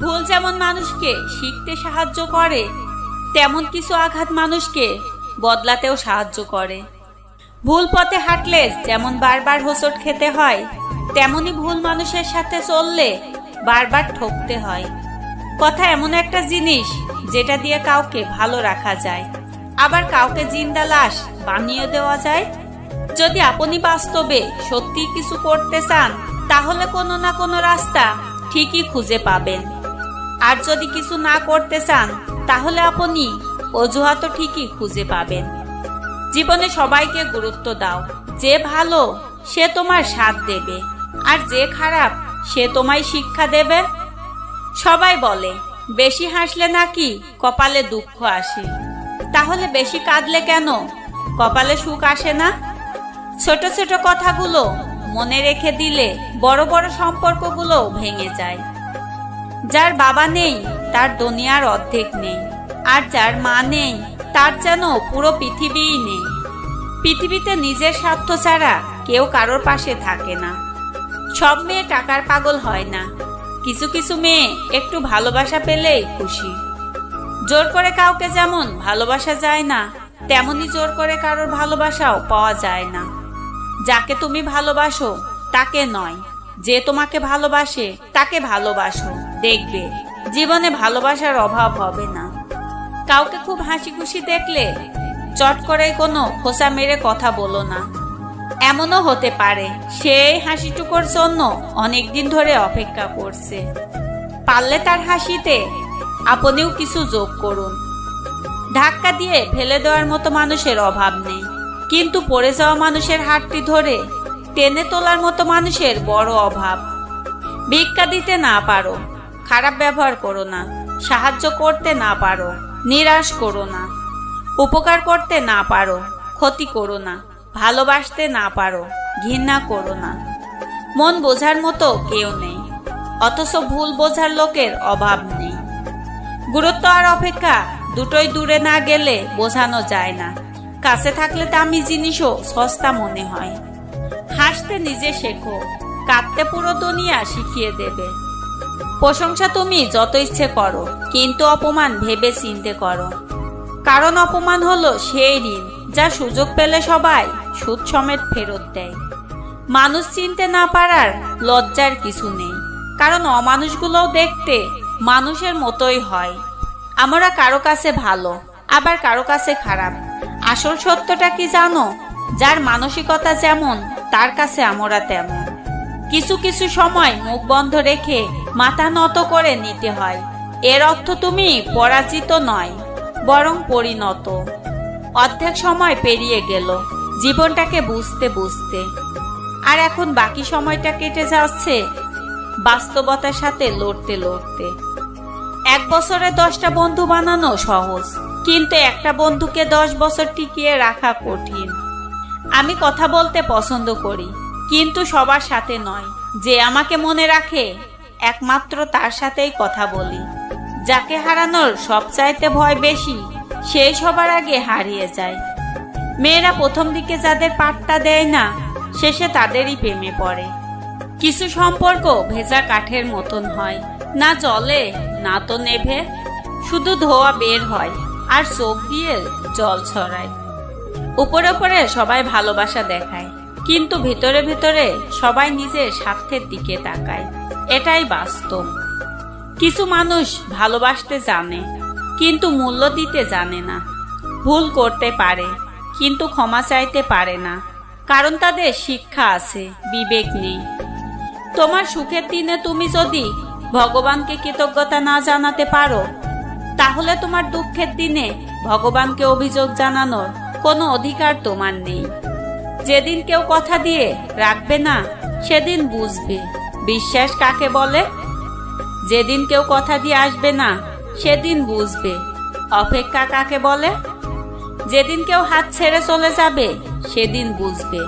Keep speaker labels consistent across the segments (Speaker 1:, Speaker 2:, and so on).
Speaker 1: ভুল যেমন মানুষকে শিখতে সাহায্য করে, তেমন কিছু আঘাত মানুষকে বদলাতেও সাহায্য করে। ভুল পথে হাঁটলে যেমন বারবার হোঁচট খেতে হয় তেমনি ভুল মানুষের সাথে চললে বারবার ঠকতে হয়। কথা এমন একটা জিনিস যেটা দিয়ে কাউকে ভালো রাখা যায়, আবার কাউকে জিন্দা লাশ বানিয়ে দেওয়া যায়। যদি আপনি বাস্তবে সত্যি কিছু করতে চান, তাহলে কোনো না কোনো রাস্তা ঠিকই খুঁজে পাবেন। আর যদি কিছু না করতে চান, তাহলে আপনি অজুহাতও ঠিকই খুঁজে পাবেন। জীবনে সবাইকে গুরুত্ব দাও। যে ভালো, সে তোমার সাথ দেবে। আর যে খারাপ, সে তোমায় শিক্ষা দেবে। সবাই বলে, বেশি হাসলে নাকি কপালে দুঃখ আসে? তাহলে বেশি কাঁদলে কেন? কপালে সুখ আসে না? ছোট ছোট কথাগুলো মনে রেখে দিলে বড় বড় সম্পর্কগুলো ভেঙে যায়। যার বাবা নেই, তার দুনিয়ার অর্ধেক নেই। আর যার মা নেই, তার যেন পুরো পৃথিবীই নেই। পৃথিবীতে নিজের স্বার্থ ছাড়া কেউ কারোর পাশে থাকে না। সব মেয়ে টাকার পাগল হয় না। কিছু কিছু মেয়ে একটু ভালোবাসা পেলেই খুশি। জোর করে কাউকে যেমন ভালোবাসা যায় না, তেমনি জোর করে কারোর ভালোবাসাও পাওয়া যায় না। যাকে তুমি ভালোবাসো, তাকে নয়। যে তোমাকে ভালোবাসে, তাকে ভালোবাসো। দেখবে, জীবনে ভালোবাসার অভাব হবে না। কাউকে খুব হাসি খুশি দেখলে চট করে কোনো খোসা মেরে কথা বলো না। এমনও হতে পারে, সেই হাসিটুকুর জন্য অনেকদিন ধরে অপেক্ষা করছে। পারলে তার হাসিতে আপনিও কিছু যোগ করুন। ধাক্কা দিয়ে ফেলে দেওয়ার মতো মানুষের অভাব নেই। কিন্তু পড়ে যাওয়া মানুষের হাতটি ধরে টেনে তোলার মতো মানুষের বড় অভাব। ভিক্ষা দিতে না পারো, খারাপ ব্যবহার করো না, সাহায্য করতে না পারো, নিরাশ করো না, উপকার করতে না পারো, ক্ষতি করো না, ভালোবাসতে না পারো, ঘৃণা করো না। মন বোঝার মতো কেউ নেই, অথচ ভুল বোঝার লোকের অভাব নেই। গুরুত্ব আর অপেক্ষা দুটোই দূরে না গেলে বোঝানো যায় না। কাছে থাকলে দামি জিনিসও সস্তা মনে হয়। হাসতে নিজে শেখো, কাঁদতে পুরো দুনিয়া শিখিয়ে দেবে। প্রশংসা তুমি যত ইচ্ছে করো, কিন্তু অপমান ভেবে চিনতে করো। কারণ অপমান হলো সেই ঋণ যা সুযোগ পেলে সবাই সুদ সমেত ফেরত দেয়। মানুষ চিনতে না পারার লজ্জার কিছু নেই, কারণ অমানুষগুলোও দেখতে মানুষের মতোই হয়। আমরা কারও কাছে ভালো, আবার কারও কাছে খারাপ। আসল সত্যটা কি জানো? যার মানসিকতা যেমন, তার কাছে আমরা তেমন। কিছু কিছু সময় মুখ বন্ধ রেখে মাথা নত করে নিতে হয়। এর অর্থ তুমি পরাজিত নয়, বরং পরিণত। অর্ধেক সময় পেরিয়ে গেল, জীবনটাকে বুঝতে বুঝতে। আর এখন বাকি সময়টা কেটে যাচ্ছে বাস্তবতার সাথে লড়তে লড়তে। এক বছরে দশটা বন্ধু বানানো সহজ। কিন্তু একটা বন্ধুকে দশ বছর টিকিয়ে রাখা কঠিন। আমি কথা বলতে পছন্দ করি, কিন্তু সবার সাথে নয়। যে আমাকে মনে রাখে, একমাত্র তার সাথেই কথা বলি। যাকে হারানোর সবচাইতে ভয় বেশি সেই সবার আগে হারিয়ে যায়। মেয়েরা প্রথম দিকে যাদের পাট্টা দেয় না, শেষে তাদেরই প্রেমে পড়ে। কিছু সম্পর্ক ভেজা কাঠের মতন হয়, না জলে, না তো নেভে। শুধু ধোয়া বের হয়। আর চোখ দিয়ে জল ছড়ায়। উপরে উপরে সবাই ভালোবাসা দেখায়, কিন্তু ভিতরে ভিতরে সবাই নিজের স্বার্থের দিকে তাকায়। এটাই বাস্তব। কিছু মানুষ ভালোবাসতে জানে, কিন্তু মূল্য দিতে জানে না। ভুল করতে পারে, কিন্তু ক্ষমা চাইতে পারে না। কারণ তাদের শিক্ষা আছে, বিবেক নেই। তোমার সুখের দিনে তুমি যদি ভগবানকে কৃতজ্ঞতা না জানাতে পারো তাহলে তোমার দুঃখের দিনে ভগবানকে অভিযোগ জানানোর কোনো অধিকার তোমার নেই। যেদিন কেউ কথা দিয়ে রাখবে না, সেদিন বুঝবে। বিশ্বাস কাকে বলে? যেদিন কেউ কথা দিয়ে আসবে না, সেদিন বুঝবে। অপেক্ষা কাকে বলে? যেদিন কেউ হাত ছেড়ে চলে যাবে, সেদিন বুঝবে।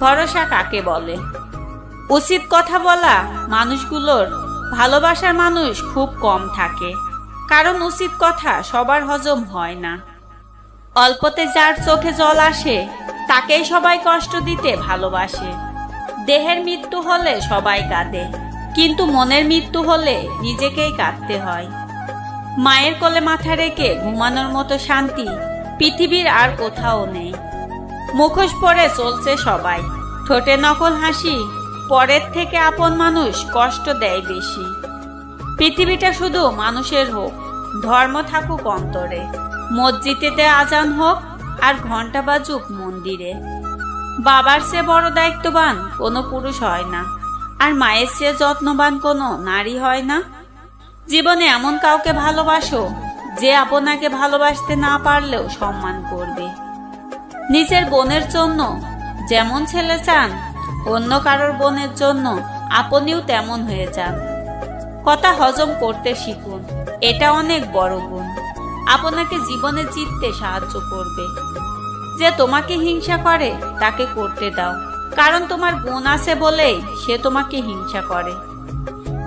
Speaker 1: ভরসা কাকে বলে? উচিত কথা বলা মানুষগুলোর ভালোবাসার মানুষ খুব কম থাকে। কারণ উচিত কথা সবার হজম হয় না। অল্পতে যার চোখে জল আসে, তাকেই সবাই কষ্ট দিতে ভালোবাসে। দেহের মৃত্যু হলে সবাই কাঁদে, কিন্তু মনের মৃত্যু হলে নিজেকেই কাঁদতে হয়। মায়ের কোলে মাথা রেখে ঘুমানোর মতো শান্তি পৃথিবীর আর কোথাও নেই। মুখোশ পরে চলছে সবাই, ঠোঁটে নকল হাসি, পরের থেকে আপন মানুষ কষ্ট দেয় বেশি। পৃথিবীটা শুধু মানুষের হোক, ধর্ম থাকুক অন্তরে, মসজিদেতে আজান হোক আর ঘণ্টা বাজুক মন্দিরে। বাবার চেয়ে বড় দায়িত্ববান কোনো পুরুষ হয় না, আর মায়ের চেয়ে যত্নবান কোনো নারী হয় না। জীবনে এমন কাউকে ভালোবাসো যে আপনাকে ভালোবাসতে না পারলেও সম্মান করবে। নিজের বোনের জন্য যেমন ছেলে চান, অন্য কারোর বোনের জন্য আপনিও তেমন হয়ে যান। কথা হজম করতে শিখুন। এটা অনেক বড় গুণ। আপনাকে জীবনে জিততে সাহায্য করবে। যে তোমাকে হিংসা করে, তাকে করতে দাও। কারণ তোমার গুণ আছে বলেই সে তোমাকে হিংসা করে।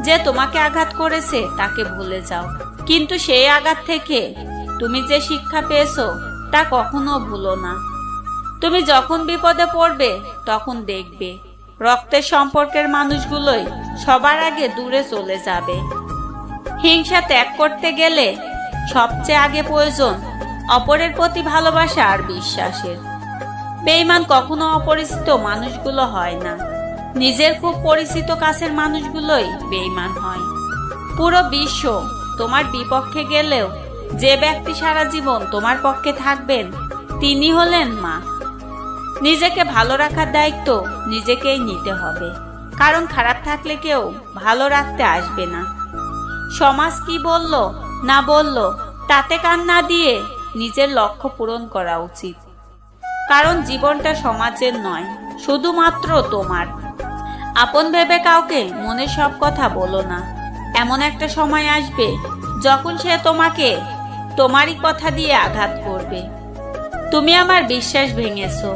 Speaker 1: যে তোমাকে আঘাত করেছে, তাকে ভুলে যাও। কিন্তু সেই আঘাত থেকে তুমি যে শিক্ষা পেয়েছ, তা কখনো ভুলো না। তুমি যখন বিপদে পড়বে, তখন দেখবে। রক্তের সম্পর্কের মানুষগুলোই সবার আগে দূরে চলে যাবে। হিংসা ত্যাগ করতে গেলে সবচেয়ে আগে প্রয়োজন অপরের প্রতি ভালোবাসা আর বিশ্বাসের। বেইমান কখনো অপরিচিত মানুষগুলো হয় না। নিজের খুব পরিচিত কাছের মানুষগুলোই বেইমান হয়। পুরো বিশ্ব তোমার বিপক্ষে গেলেও যে ব্যক্তি সারা জীবন তোমার পক্ষে থাকবেন, তিনি হলেন মা। নিজেকে ভালো রাখার দায়িত্ব নিজেকেই নিতে হবে। কারণ খারাপ থাকলে কেউ ভালো রাখতে আসবে না। সমাজ কি বলল, না বলল, তাতে কান না দিয়ে নিজের লক্ষ্য পূরণ করা উচিত। কারণ জীবনটা সমাজের নয়, শুধুমাত্র তোমার। আপন ভেবে কাউকে মনে সব কথা বলো না। এমন একটা সময় আসবে যখন সে তোমাকে তোমারই কথা দিয়ে আঘাত করবে। তুমি আমার বিশ্বাস ভেঙেছো,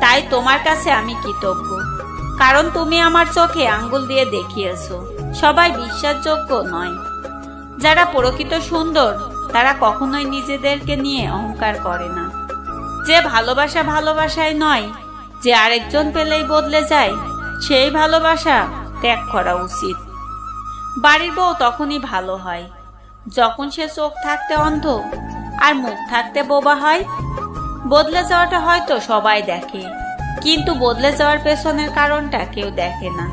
Speaker 1: তাই তোমার কাছে আমি কৃতজ্ঞ। কারণ তুমি আমার চোখে আঙ্গুল দিয়ে দেখিয়েছো। সবাই বিশ্বাসযোগ্য নয়। যারা প্রকৃত সুন্দর, তারা কখনোই নিজেদেরকে নিয়ে অহংকার করে না। যে ভালোবাসা ভালোবাসায় নয়, যে আরেকজন পেলেই বদলে যায়, সেই ভালোবাসা ত্যাগ করা উচিত। বাড়ির বউ তখনই ভালো হয়। যখন সে চোখ থাকতে অন্ধ আর মুখ থাকতে বোবা হয়, বদলে যাওয়াটা হয়তো সবাই দেখে। কিন্তু বদলে যাওয়ার পেছনের কারণটা কেউ দেখে না।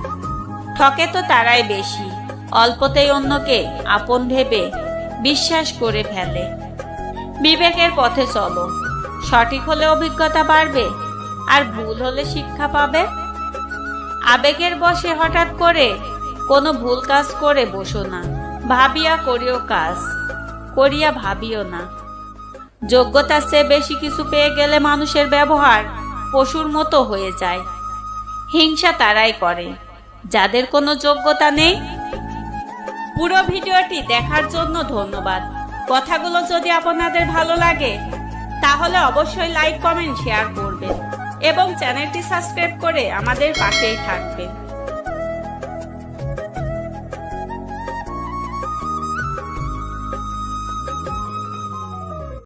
Speaker 1: ঠকে তো তারাই বেশি, অল্পতেই অন্যকে আপন ভেবে বিশ্বাস করে ফেলে। বিবেকের পথে চলো, সঠিক হলে অভিজ্ঞতা বাড়বে, আর ভুল হলে শিক্ষা পাবে। আবেগের বসে হঠাৎ করে কোনো ভুল কাজ করে বসো না, ভাবিয়া করিও কাজ, করিয়া ভাবিও না। যোগ্যতার চেয়ে বেশি কিছু পেয়ে গেলে মানুষের ব্যবহার পশুর মতো হয়ে যায়। হিংসা তারাই করে। যাদের কোনো যোগ্যতা নেই? পুরো ভিডিওটি দেখার জন্য ধন্যবাদ। কথাগুলো যদি আপনাদের ভালো লাগে, তাহলে অবশ্যই লাইক, কমেন্ট, শেয়ার করবেন এবং চ্যানেলটি সাবস্ক্রাইব করে আমাদের পাশেই থাকবেন।